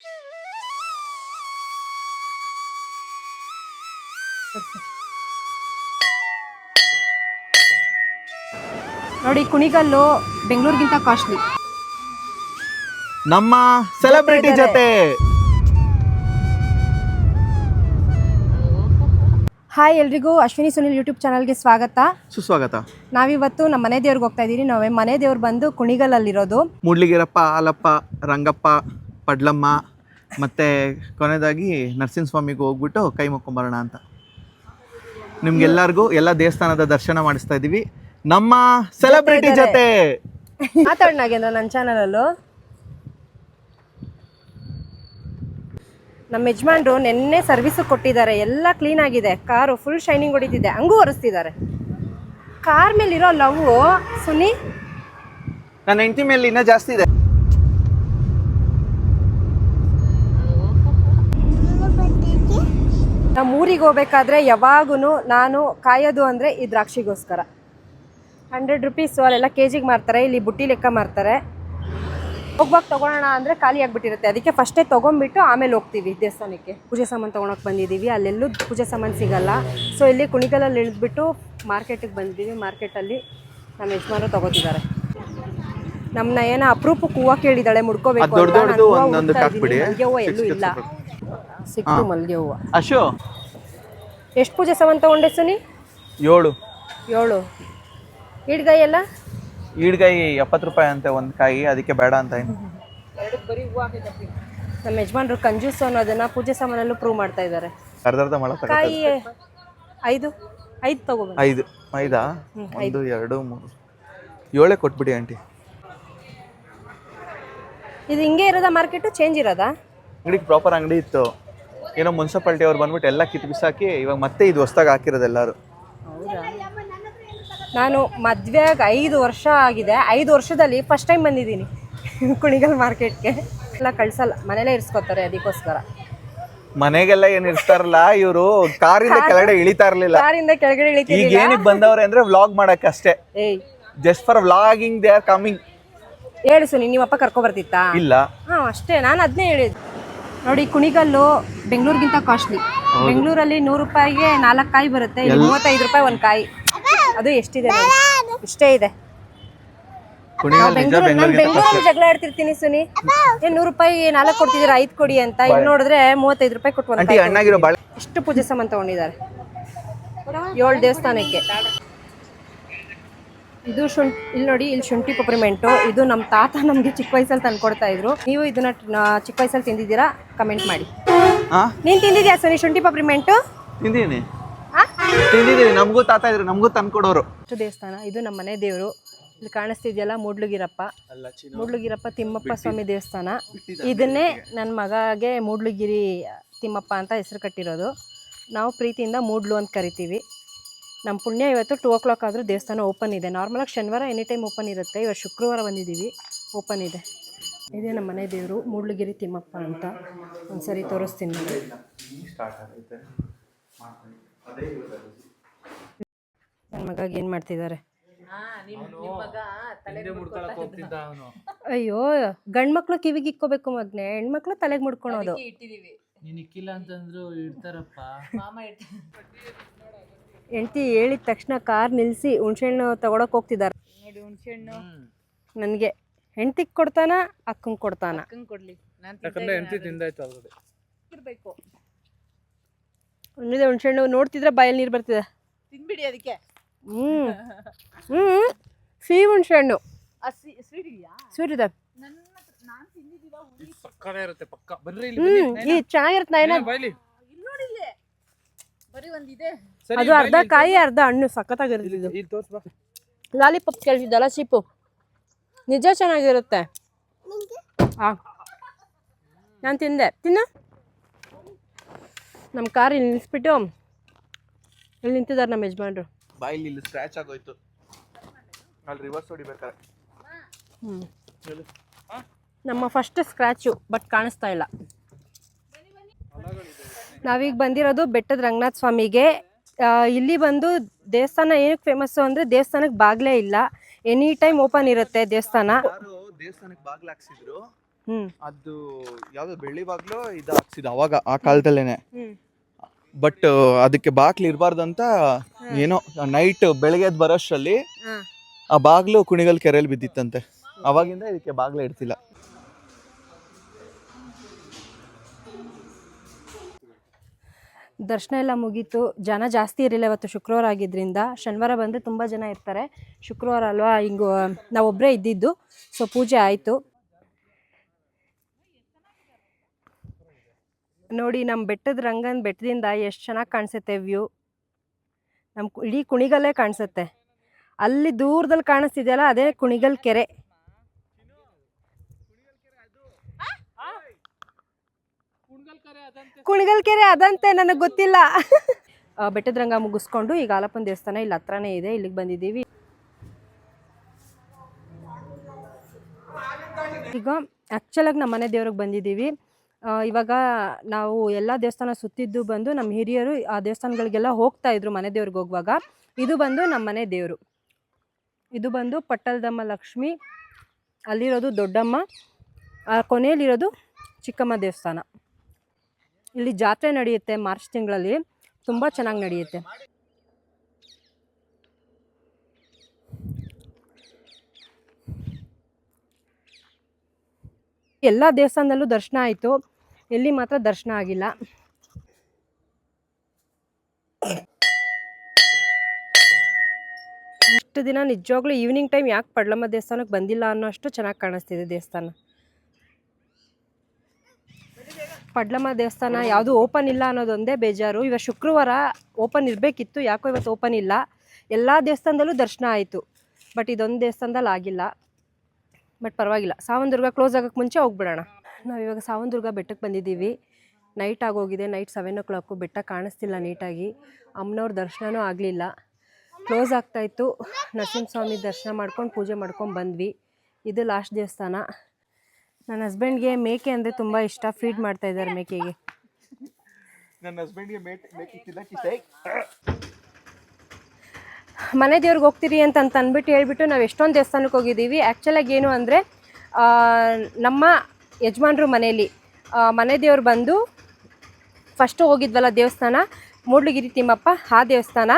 ನೋಡಿ ಕುಣಿಗಲ್ಲು ಬೆಂಗಳೂರಿಗಿಂತ ಕಾಸ್ಟ್ಲಿ. ನಮ್ಮ ಸೆಲೆಬ್ರಿಟಿ ಜೊತೆ ಹಾಯ್ ಎಲ್ರಿಗೂ ಅಶ್ವಿನಿ ಸುನಿಲ್ ಯೂಟ್ಯೂಬ್ ಚಾನಲ್ಗೆ ಸ್ವಾಗತ. ಸುಸ್ವಾಗತ. ನಾವಿವತ್ತು ನಮ್ಮ ಮನೆ ದೇವ್ರಿಗೆ ಹೋಗ್ತಾ ಇದ್ದೀವಿ ನಾವೇ ಮನೆ ದೇವ್ರು ಬಂದು ಕುಣಿಗಲಲ್ಲಿರೋದು. ಮೂಡ್ಲಿಗಿರಪ್ಪ ಹಾಲಪ್ಪ ರಂಗಪ್ಪ ಪಡ್ಲಮ್ಮ ಮತ್ತೆ ಕೊನೆಯದಾಗಿ ನರಸಿಂಹಸ್ವಾಮಿಗೆ ಹೋಗ್ಬಿಟ್ಟು ಕೈ ಮುಕ್ಕೊಂಬರೋಣ ಅಂತ. ನಿಮ್ಗೆಲ್ಲರಿಗೂ ಎಲ್ಲ ದೇವಸ್ಥಾನದ ದರ್ಶನ ಮಾಡಿಸ್ತಾ ಇದ್ದೀವಿ ನಮ್ಮ ಸೆಲೆಬ್ರಿಟಿ ಜೊತೆ. ಮಾತಾಡ್ ನಾಗೇಂದ್ರ ನನ್ನ ಚಾನಲಲ್ಲೂ ನಮ್ಮ ಯಜಮಾನ್ರು ನಿನ್ನೆ ಸರ್ವಿಸ್ ಕೊಟ್ಟಿದ್ದಾರೆ. ಎಲ್ಲ ಕ್ಲೀನ್ ಆಗಿದೆ. ಕಾರು ಫುಲ್ ಶೈನಿಂಗ್ ಹೊಡಿತಿದೆ. ಹಂಗೂ ಒರೆಸ್ತಿದ್ದಾರೆ. ಕಾರ್ ಮೇಲೆ ಇರೋ ಲವ್ ಸುನಿ? ನನ್ನ ಹೆಂಡತಿ ಮೇಲೆ ಇನ್ನೂ ಜಾಸ್ತಿ ಇದೆ. ನಮ್ಮ ಊರಿಗೆ ಹೋಗ್ಬೇಕಾದ್ರೆ ಯಾವಾಗೂ ನಾನು ಕಾಯೋದು ಅಂದರೆ ಈ ದ್ರಾಕ್ಷಿಗೋಸ್ಕರ. ಹಂಡ್ರೆಡ್ ರುಪೀಸ್ ಅಲ್ಲೆಲ್ಲ ಕೆ ಜಿಗೆ ಮಾರ್ತಾರೆ ಇಲ್ಲಿ ಬುಟ್ಟಿ ಲೆಕ್ಕ ಮಾರ್ತಾರೆ. ಹೋಗ್ವಾಗ ತೊಗೊಳೋಣ ಅಂದರೆ ಖಾಲಿ ಆಗಿಬಿಟ್ಟಿರುತ್ತೆ. ಅದಕ್ಕೆ ಫಸ್ಟೇ ತೊಗೊಂಬಿಟ್ಟು ಆಮೇಲೆ ಹೋಗ್ತೀವಿ ದೇವಸ್ಥಾನಕ್ಕೆ. ಪೂಜೆ ಸಾಮಾನು ತೊಗೊಳಕ್ಕೆ ಬಂದಿದ್ದೀವಿ ಅಲ್ಲೆಲ್ಲೂ ಪೂಜೆ ಸಾಮಾನು ಸಿಗಲ್ಲ. ಸೊ ಇಲ್ಲಿ ಕುಣಿಗಲಲ್ಲಿ ಇಳಿದ್ಬಿಟ್ಟು ಮಾರ್ಕೆಟಿಗೆ ಬಂದಿದ್ದೀವಿ ಮಾರ್ಕೆಟಲ್ಲಿ ನಮ್ಮ ಯಜಮಾನರು ತೊಗೋತಿದ್ದಾರೆ. ನಮ್ಮನ್ನ ಏನೋ ಅಪರೂಪಕ್ಕೆ ಹೂವು ಕೇಳಿದಾಳೆ ಮುಡ್ಕೋಬೇಕು ಎಲ್ಲೂ ಇಲ್ಲ. ಸಿಕ್ತು ಮಲ್ಲಿಗೆ ಹೂವು ಅಶು. ಎಷ್ಟು ಪೂಜೆ ಸಾಮಾನು ತಗೊಂಡೆ ಸುನಿ? ಏಳು. ಏಳು. ಈಡ್ಗಾಯಿ ಎಲ್ಲ? ಈಡ್ಗಾಯಿ ಎಪ್ಪತ್ತು ರೂಪಾಯಿ ಅಂತೆ ಒಂದು ಕಾಯಿ ಅದಕ್ಕೆ ಬೇಡ ಅಂತ ನಮ್ಮ ಯಜಮಾನ್ರು ಕಂಜೂಸ್ ಅನ್ನೋದನ್ನ ಪೂಜೆ ಸಾಮಾನಲ್ಲೂ ಪ್ರೂವ್ ಮಾಡ್ತಾ ಇದ್ದಾರೆ. ಅರ್ಧರ್ಧ ತಗೋ ಕಾಯಿ ಐದು. ಐದು ತಗೋಬಂದು ಐದು. ಐದಾ? ಐದು. ಎರಡು ಮೂರು. ಏಳೇ ಕೊಟ್ಬಿಡಿ ಆಂಟಿ. ಇದು ಹಿಂಗೆ ಇರೋದಾ ಮಾರ್ಕೆಟು? ಚೇಂಜ್ ಇರೋದಾ? ಅಂಗಡಿಗೆ ಪ್ರಾಪರ್ ಅಂಗಡಿ ಇತ್ತು. ಏನೋ ಮುನ್ಸಿಪಾಲ್ಟಿ ಅವ್ರು ಬಂದ್ಬಿಟ್ಟು ಎಲ್ಲ ಕಿತ್ತು ಬಿಸಾಕಿ ಇವಾಗ ಮತ್ತೆ ಇದು ಹೊಸ್ದಾಗಿ ಹಾಕಿರೋದು ಎಲ್ಲರೂ. ನಾನು ಮದುವೆಯಾಗಿ ಐದು ವರ್ಷ ಆಗಿದೆ. ಐದು ವರ್ಷದಲ್ಲಿ ಫಸ್ಟ್ ಟೈಮ್ ಬಂದಿದ್ದೀನಿ ಕುಣಿಗಲ್ ಮಾರ್ಕೆಟ್ಗೆ. ಎಲ್ಲ ಕಳ್ಸಲ್ಲ ಮನೇಲೇ ಇರ್ಸ್ಕೊತಾರೆ ಅದಕ್ಕೋಸ್ಕರ. ಮನೆಗೆಲ್ಲ ಏನ್ ಇರ್ತಾರಲ್ಲ ಇವರು? ಕಾರಿಂದ ಕೆಳಗಡೆ ಇಳಿತಾ ಇರ್ಲಿಲ್ಲ. ಕಾರಿಂದ ಕೆಳಗಡೆ ಈಗ ಏನಕ್ಕೆ ಬಂದವ್ರೆ ಅಂದ್ರೆ ವ್ಲಾಗ್ ಮಾಡಕ್ ಅಷ್ಟೇ. ಏಯ್. Just for vlogging they are coming ಹೇಳಿ ಸುನಿ ನಿಮ್ಮಪ್ಪ ಕರ್ಕೊ ಬರ್ತಿತ್ತಾ ಇಲ್ಲ. ಹಾ ಅಷ್ಟೇ ನಾನು ಅದನ್ನೇ ಹೇಳಿದ್ದು. ನೋಡಿ ಕುಣಿಗಲ್ಲು ಬೆಂಗಳೂರಿಗಿಂತ ಕಾಸ್ಟ್ಲಿ ಬೆಂಗಳೂರಲ್ಲಿ ನೂರು ರೂಪಾಯಿಗೆ ನಾಲ್ಕು ಕಾಯಿ ಬರುತ್ತೆ ಇಲ್ಲಿ ಮೂವತ್ತೈದು ರೂಪಾಯಿ ಒಂದು ಕಾಯಿ. ಅದು ಎಷ್ಟಿದೆ ನೋಡಿ? ಇಷ್ಟೇ ಇದೆ. ನಾನು ಬೆಂಗಳೂರಲ್ಲಿ ಜಗಳ ಆಡ್ತಿರ್ತೀನಿ ಸುನಿ. ಏನ್ ನೂರು ರೂಪಾಯಿ ನಾಲ್ಕು ಕೊಡ್ತಿದ್ದೀರಾ ಐದು ಕೊಡಿ ಅಂತ. ಇಲ್ಲಿ ನೋಡಿದ್ರೆ ಮೂವತ್ತೈದು ರೂಪಾಯಿ ಕೊಟ್ಟು ಒಂದು ಬಾಳೆ ಇಷ್ಟು ಪೂಜೆ ಸಾಮಾನು ತಗೊಂಡಿದ್ದಾರೆ. ಏಳು ದೇವಸ್ಥಾನಕ್ಕೆ. ಇದು ಶುಂಠಿ ಇಲ್ಲಿ ನೋಡಿ ಇಲ್ಲಿ ಶುಂಠಿ ಪಪ್ರಿಮೆಂಟು. ಇದು ನಮ್ಮ ತಾತ ನಮಗೆ ಚಿಕ್ಕ ವಯಸ್ಸಲ್ಲಿ ತಂದ್ಕೊಡ್ತಾ ಇದ್ರು. ನೀವು ಇದನ್ನ ಚಿಕ್ಕ ವಯಸ್ಸಲ್ಲಿ ತಿಂದಿದ್ದೀರಾ? ಕಮೆಂಟ್ ಮಾಡಿ. ನೀನ್ ತಿಂದಿದ್ಯಾ ಸರಿ ಶುಂಠಿ ಪಪ್ರಿಮೆಂಟು? ತಿಂದೀನಿ ತಿಂದಿದೀನಿ ನಮಗೂ ತಾತ ಇದ್ರು ನಮಗೂ ತಂದ್ಕೊಡೋರು ದೇವಸ್ಥಾನ ಇದು ನಮ್ಮ ಮನೆ ದೇವರು. ಇಲ್ಲಿ ಕಾಣಿಸ್ತಿದೆಯಲ್ಲ ಮೂಡ್ಲುಗಿರಪ್ಪ? ಮೂಡ್ಲುಗಿರಪ್ಪ ತಿಮ್ಮಪ್ಪ ಸ್ವಾಮಿ ದೇವಸ್ಥಾನ. ಇದನ್ನೇ ನನ್ನ ಮಗಗೆ ಮೂಡ್ಲುಗಿರಿ ತಿಮ್ಮಪ್ಪ ಅಂತ ಹೆಸರು ಕಟ್ಟಿರೋದು. ನಾವು ಪ್ರೀತಿಯಿಂದ ಮೂಡ್ಲು ಅಂತ ಕರಿತೀವಿ. ನಮ್ಮ ಪುಣ್ಯ ಇವತ್ತು ಟೂ ಓ ಕ್ಲಾಕ್ ಆದರೂ ದೇವಸ್ಥಾನ ಓಪನ್ ಇದೆ. ನಾರ್ಮಲಾಗಿ ಶನಿವಾರ ಎನಿ ಟೈಮ್ ಓಪನ್ ಇರುತ್ತೆ. ಇವತ್ತು ಶುಕ್ರವಾರ ಬಂದಿದ್ದೀವಿ. ಓಪನ್ ಇದೆ. ಇದೇ ನಮ್ಮ ಮನೆ ದೇವರು ಮೂಡ್ಲಗಿರಿ ತಿಮ್ಮಪ್ಪ ಅಂತ. ಒಂದ್ಸರಿ ತೋರಿಸ್ತೀನಿ ನೋಡಿ ನನ್ನ ಮಗಾಗ ಏನು ಮಾಡ್ತಿದ್ದಾರೆ ಅಯ್ಯೋ ಗಂಡ್ ಮಕ್ಳು ಕಿವಿಗೆ ಇಕ್ಕೋಬೇಕು ಮಗ್ನೆ. ಹೆಣ್ಮಕ್ಳು ತಲೆಗೆ ಮುಡ್ಕೊಳೋದು. ನೀನ್ ಇಕ್ಕಿಲ್ಲ ಅಂತಂದ್ರು ಇಡ್ತಾರಪ್ಪ. ಹೆಂಡತಿ ಹೇಳಿದ ತಕ್ಷಣ ಕಾರ್ ನಿಲ್ಲಿಸಿ ಹುಣ್ಸೆಹಣ್ಣು ತಗೊಳಕ್ ಹೋಗ್ತಿದ್ದಾರೆ ನನಗೆ ಹೆಂಡತಿಗೆ ಕೊಡ್ತಾನ ಅಕ್ಕಂಗೆ ಕೊಡ್ತಾನ. ಯಾಕಂದ್ರೆ ಎಂಟಿ ತಿಂದಾಯ್ತು ಆಲ್ರೆಡಿ ಒಂದಿದೆ ಹುಣ್ಸೆಹಣ್ಣು ನೋಡ್ತಿದ್ರೆ ಬಾಯಲ್ಲಿ ನೀರು ಬರ್ತಿದೆ. ತಿನ್ಬಿಡಿ ಅದಕ್ಕೆ. ಹ್ಞೂ ಹ್ಞೂ ಸಿಹಿ ಹುಣ್ಸೆಹಣ್ಣು. ಸ್ವೀಟ್ ಇದೆಯಾ? ಸ್ವೀಟ್ ಇದೆ. ನನ್ನ ನಾನು ತಿಂದಿದ್ದೀವ ಪಕ್ಕನೇ ಇರುತ್ತೆ ಪಕ್ಕ. ಬರ್ರಿ ಇಲ್ಲಿ ಹ್ಞೂ ಈ ಚೆನ್ನಾಗಿರುತ್ತೆ ನಾ ಬಾಯ್ಲಿ ಇಲ್ಲಿ ನೋಡಿ ಇಲ್ಲಿ ಬರೀ ಒಂದಿದೆ ಸರಿ ಅದು ಅರ್ಧ ಕಾಯಿ ಅರ್ಧ ಹಣ್ಣು ಸಖತ್ತಾಗಿರುತ್ತೆ ಲಾಲಿಪಾಪ್ ಕೇಳಿದಲ್ಲ ಚೀಪು ನಿಜ ಚೆನ್ನಾಗಿರುತ್ತೆ. ಹಾಂ ನಾನು ತಿಂದೆ. ತಿನ್ನ. ನಮ್ಮ ಕಾರ್ ಇಲ್ಲಿ ನಿಲ್ಲಿಸ್ಬಿಟ್ಟು ಇಲ್ಲಿ ನಿಂತಿದ್ದಾರೆ ನಮ್ಮ ಯಜಮಾನ್ರು. ಬಾಯಿಲಿ ಇಲ್ಲಿ ಸ್ಕ್ರಾಚ್ ಆಗೋಯ್ತು. ಅಲ್ಲಿ ರಿವರ್ಸ್ ಹೊಡಿಬೇಕಾರೆ. ಹ್ಞೂ ನಮ್ಮ ಫಸ್ಟ್ ಸ್ಕ್ರಾಚು ಬಟ್ ಕಾಣಿಸ್ತಾ ಇಲ್ಲ. ನಾವೀಗ ಬಂದಿರೋದು ಬೆಟ್ಟದ ರಂಗನಾಥ ಸ್ವಾಮಿಗೆ. ಇಲ್ಲಿ ಬಂದು ದೇವಸ್ಥಾನ ಏನಕ್ಕೆ ಫೇಮಸ್ಸು ಅಂದರೆ ದೇವಸ್ಥಾನಕ್ಕೆ ಬಾಗ್ಲೇ ಇಲ್ಲ. ಎನಿ ಟೈಮ್ ಓಪನ್ ಇರುತ್ತೆ ದೇವಸ್ಥಾನ. ದೇವಸ್ಥಾನಕ್ಕೆ ಬಾಗ್ಲು ಹಾಕ್ಸಿದ್ರು. ಅದು ಯಾವ್ದು ಬೆಳ್ಳಿ ಬಾಗ್ಲು ಇದು ಹಾಕ್ಸಿದ್ದು ಅವಾಗ ಆ ಕಾಲದಲ್ಲೇನೆ. ಬಟ್ ಅದಕ್ಕೆ ಬಾಗ್ಲು ಇರಬಾರ್ದಂತ ಏನೋ ನೈಟ್ ಬೆಳಗ್ಗೆ ಬರೋಷ್ಟರಲ್ಲಿ ಆ ಬಾಗ್ಲು ಕುಣಿಗಲ್ ಕೆರೆಯಲ್ಲಿ ಬಿದ್ದಿತ್ತಂತೆ. ಅವಾಗಿಂದ ಇದಕ್ಕೆ ಬಾಗ್ಲೇ ಇಡ್ತಿಲ್ಲ. ದರ್ಶನ ಎಲ್ಲ ಮುಗೀತು. ಜನ ಜಾಸ್ತಿ ಇರಲಿಲ್ಲ ಇವತ್ತು ಶುಕ್ರವಾರ ಆಗಿದ್ದರಿಂದ ಶನಿವಾರ ಬಂದರೆ ತುಂಬ ಜನ ಇರ್ತಾರೆ. ಶುಕ್ರವಾರ ಅಲ್ವಾ? ಹಿಂಗು ನಾವೊಬ್ಬರೇ ಇದ್ದಿದ್ದು. ಸೊ ಪೂಜೆ ಆಯಿತು. ನೋಡಿ ನಮ್ಮ ಬೆಟ್ಟದ ರಂಗನ ಬೆಟ್ಟದಿಂದ ಎಷ್ಟು ಚೆನ್ನಾಗಿ ಕಾಣಿಸುತ್ತೆ ವ್ಯೂ. ನಮ್ಮ ಇಡೀ ಕುಣಿಗಲ್ಲೇ ಕಾಣಿಸುತ್ತೆ. ಅಲ್ಲಿ ದೂರದಲ್ಲಿ ಕಾಣಿಸ್ತಿದೆಯಲ್ಲ, ಅದೇ ಕುಣಿಗಲ್ ಕೆರೆ. ಕುಣಿಗಲ್ ಕೆರೆ ಅದಂತೆ ನನಗೆ ಗೊತ್ತಿಲ್ಲ. ಬೆಟ್ಟದ್ರಂಗ ಬೆಟ್ಟದ ರಂಗ ಮುಗಿಸ್ಕೊಂಡು ಈಗ ಆಲಪ್ಪನ ದೇವಸ್ಥಾನ ಇಲ್ಲಿ ಹತ್ರನೇ ಇದೆ, ಇಲ್ಲಿಗೆ ಬಂದಿದ್ದೀವಿ. ಈಗ ಆ್ಯಕ್ಚುಲಾಗಿ ನಮ್ಮ ಮನೆ ದೇವ್ರಿಗೆ ಬಂದಿದ್ದೀವಿ. ಇವಾಗ ನಾವು ಎಲ್ಲ ದೇವಸ್ಥಾನ ಸುತ್ತಿದ್ದು ಬಂದು ನಮ್ಮ ಹಿರಿಯರು ಆ ದೇವಸ್ಥಾನಗಳಿಗೆಲ್ಲ ಹೋಗ್ತಾ ಇದ್ರು ಮನೆ ದೇವ್ರಿಗೆ ಹೋಗುವಾಗ. ಇದು ಬಂದು ನಮ್ಮ ಮನೆ ದೇವರು. ಇದು ಬಂದು ಪಟ್ಟಲದಮ್ಮ ಲಕ್ಷ್ಮಿ, ಅಲ್ಲಿರೋದು ದೊಡ್ಡಮ್ಮ, ಆ ಕೊನೆಯಲ್ಲಿರೋದು ಚಿಕ್ಕಮ್ಮ ದೇವಸ್ಥಾನ. ಇಲ್ಲಿ ಜಾತ್ರೆ ನಡೆಯುತ್ತೆ ಮಾರ್ಚ್ ತಿಂಗಳಲ್ಲಿ. ತುಂಬ ಚೆನ್ನಾಗಿ ನಡೆಯುತ್ತೆ. ಎಲ್ಲ ದೇವಸ್ಥಾನದಲ್ಲೂ ದರ್ಶನ ಆಯಿತು. ಎಲ್ಲಿ ಮಾತ್ರ ದರ್ಶನ ಆಗಿಲ್ಲ. ಇಷ್ಟು ದಿನ ನಿಜವಾಗ್ಲೂ ಈವ್ನಿಂಗ್ ಟೈಮ್ ಯಾಕೆ ಪಡ್ಲಮ್ಮ ದೇವಸ್ಥಾನಕ್ಕೆ ಬಂದಿಲ್ಲ ಅನ್ನೋ ಅಷ್ಟು ಚೆನ್ನಾಗಿ ಕಾಣಿಸ್ತಿದೆ ದೇವಸ್ಥಾನ. ಪಡ್ಲಮ್ಮ ದೇವಸ್ಥಾನ ಯಾವುದು ಓಪನ್ ಇಲ್ಲ ಅನ್ನೋದೊಂದೇ ಬೇಜಾರು. ಇವಾಗ ಶುಕ್ರವಾರ ಓಪನ್ ಇರಬೇಕಿತ್ತು, ಯಾಕೋ ಇವತ್ತು ಓಪನ್ ಇಲ್ಲ. ಎಲ್ಲ ದೇವಸ್ಥಾನದಲ್ಲೂ ದರ್ಶನ ಆಯಿತು. ಬಟ್ ಇದೊಂದು ದೇವಸ್ಥಾನದಲ್ಲಿ ಆಗಿಲ್ಲ. ಬಟ್ ಪರವಾಗಿಲ್ಲ. ಸಾವಂದುರ್ಗ ಕ್ಲೋಸ್ ಆಗೋಕ್ಕೆ ಮುಂಚೆ ಹೋಗ್ಬಿಡೋಣ. ನಾವು ಇವಾಗ ಬೆಟ್ಟಕ್ಕೆ ಬಂದಿದ್ದೀವಿ. ನೈಟ್ ಆಗೋಗಿದೆ. ನೈಟ್ ಸೆವೆನ್ ಓ ಕ್ಲಾಕು ಬೆಟ್ಟ ಕಾಣಿಸ್ತಿಲ್ಲ ನೀಟಾಗಿ. ಅಮ್ಮನವ್ರ ದರ್ಶನವೂ ಆಗಲಿಲ್ಲ. ಕ್ಲೋಸ್ ಆಗ್ತಾಯಿತ್ತು ನರಸಿಂಹಸ್ವಾಮಿ ದರ್ಶನ ಮಾಡ್ಕೊಂಡು ಪೂಜೆ ಮಾಡ್ಕೊಂಡು ಬಂದ್ವಿ. ಇದು ಲಾಸ್ಟ್ ದೇವಸ್ಥಾನ. ನನ್ನ ಹಸ್ಬೆಂಡ್ಗೆ ಮೇಕೆ ಅಂದರೆ ತುಂಬ ಇಷ್ಟ. ಫೀಡ್ ಮಾಡ್ತಾ ಇದ್ದಾರೆ ಮೇಕೆಗೆ. ನನ್ನ ಹಸ್ಬೆಂಡ್ಗೆ ಮನೆ ದೇವ್ರಿಗೆ ಹೋಗ್ತೀರಿ ಅಂತ ಅಂತ ಅಂದ್ಬಿಟ್ಟು ಹೇಳ್ಬಿಟ್ಟು ನಾವು ಎಷ್ಟೊಂದು ದೇವಸ್ಥಾನಕ್ಕೆ ಹೋಗಿದ್ದೀವಿ. ಆ್ಯಕ್ಚುಲಾಗಿ ಏನು ಅಂದರೆ ನಮ್ಮ ಯಜಮಾನ್ರು ಮನೆಯಲ್ಲಿ ಮನೆ ದೇವ್ರು ಬಂದು ಫಸ್ಟು ಹೋಗಿದ್ವಲ್ಲ ದೇವಸ್ಥಾನ ಮೂಡ್ಲಗಿರಿ ತಿಮ್ಮಪ್ಪ ಆ ದೇವಸ್ಥಾನ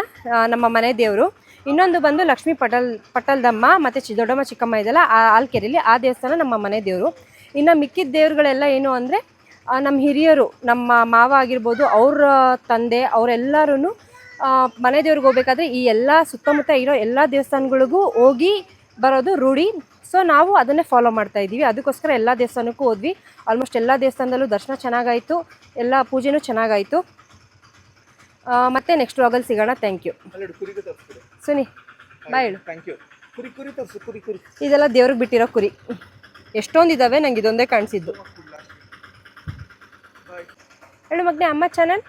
ನಮ್ಮ ಮನೆ ದೇವರು ಇನ್ನೊಂದು ಬಂದು ಲಕ್ಷ್ಮೀ ಪಟಲ್ ಪಟಲ್ದಮ್ಮ ಮತ್ತು ಚಿ ದೊಡ್ಡಮ್ಮ ಚಿಕ್ಕಮ್ಮ ಇದೆಲ್ಲ ಆ ಆಲ್ಕೆರೆಯಲ್ಲಿ ಆ ದೇವಸ್ಥಾನ ನಮ್ಮ ಮನೆ ದೇವರು ಇನ್ನು ಮಿಕ್ಕಿದ ದೇವ್ರುಗಳೆಲ್ಲ ಏನು ಅಂದರೆ ನಮ್ಮ ಹಿರಿಯರು ನಮ್ಮ ಮಾವ ಆಗಿರ್ಬೋದು ಅವ್ರ ತಂದೆ ಅವರೆಲ್ಲರೂ ಮನೆ ದೇವ್ರಿಗೆ ಹೋಗ್ಬೇಕಾದ್ರೆ ಈ ಎಲ್ಲ ಸುತ್ತಮುತ್ತ ಇರೋ ಎಲ್ಲ ದೇವಸ್ಥಾನಗಳಿಗೂ ಹೋಗಿ ಬರೋದು ರೂಢಿ. ಸೊ ನಾವು ಅದನ್ನೇ ಫಾಲೋ ಮಾಡ್ತಾ ಇದ್ದೀವಿ. ಅದಕ್ಕೋಸ್ಕರ ಎಲ್ಲ ದೇವಸ್ಥಾನಕ್ಕೂ ಹೋದ್ವಿ. ಆಲ್ಮೋಸ್ಟ್ ಎಲ್ಲ ದೇವಸ್ಥಾನದಲ್ಲೂ ದರ್ಶನ ಚೆನ್ನಾಗಾಯಿತು. ಎಲ್ಲ ಪೂಜೆನೂ ಚೆನ್ನಾಗಾಯಿತು. ಮತ್ತೆ ನೆಕ್ಸ್ಟ್ ವಾಗಲ್ಲಿ ಸಿಗೋಣ. ಥ್ಯಾಂಕ್ ಯು ಸುನಿ ಬಾಯ್ ಹೇಳು. ಯು ಕುರಿ ಕುರಿ ತರಿಸು ಕುರಿ ಕುರಿ. ಇದೆಲ್ಲ ದೇವ್ರಿಗೆ ಬಿಟ್ಟಿರೋ ಕುರಿ. ಎಷ್ಟೊಂದು ಇದ್ದಾವೆ ನಂಗೆ ಇದೊಂದೇ ಕಾಣಿಸಿದ್ದು. ಹೇಳು ಮಗ್ನೆ ಅಮ್ಮ ಚಾನಲ್